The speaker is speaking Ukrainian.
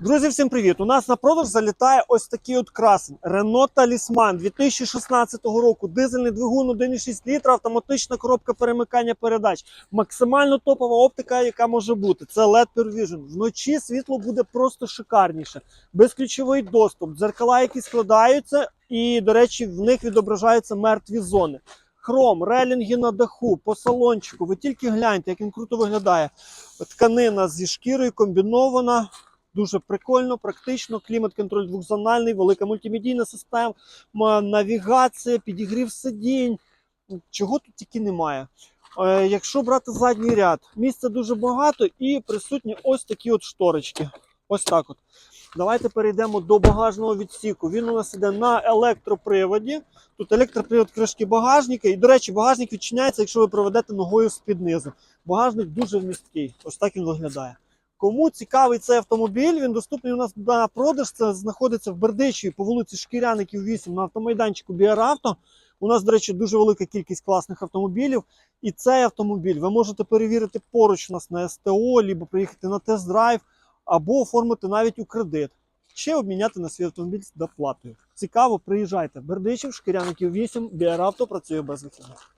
Друзі, всім привіт! У нас на продаж залітає ось такий от красень Renault Talisman 2016 року. Дизельний двигун 1,6 літра, автоматична коробка перемикання передач. Максимально топова оптика, яка може бути. Це LED Per Vision. Вночі світло буде просто шикарніше. Безключовий доступ, дзеркала, які складаються, і, до речі, в них відображаються мертві зони. Хром, релінги на даху, по салончику. Ви тільки гляньте, як він круто виглядає. Тканина зі шкірою комбінована. Дуже прикольно, практично. Клімат-контроль двохзональний, велика мультимедійна система, навігація, підігрів сидінь. Чого тут тільки немає. Е, якщо брати задній ряд, місця дуже багато і присутні ось такі от шторочки. Ось так от. Давайте перейдемо до багажного відсіку. Він у нас іде на електроприводі. Тут електропривод кришки багажника. І, до речі, багажник відчиняється, якщо ви проведете ногою з-під низу. Багажник дуже вмісткий. Ось так він виглядає. Кому цікавий цей автомобіль, він доступний у нас на продаж. Це знаходиться в Бердичеві по вулиці Шкіряників 8 на автомайданчику Біаравто. У нас, до речі, дуже велика кількість класних автомобілів. І цей автомобіль ви можете перевірити поруч у нас на СТО, або приїхати на тест-драйв, або оформити навіть у кредит, чи обміняти на свій автомобіль з доплатою. Цікаво, приїжджайте. Бердичів, Шкіряників 8, Біаравто працює без вихідних.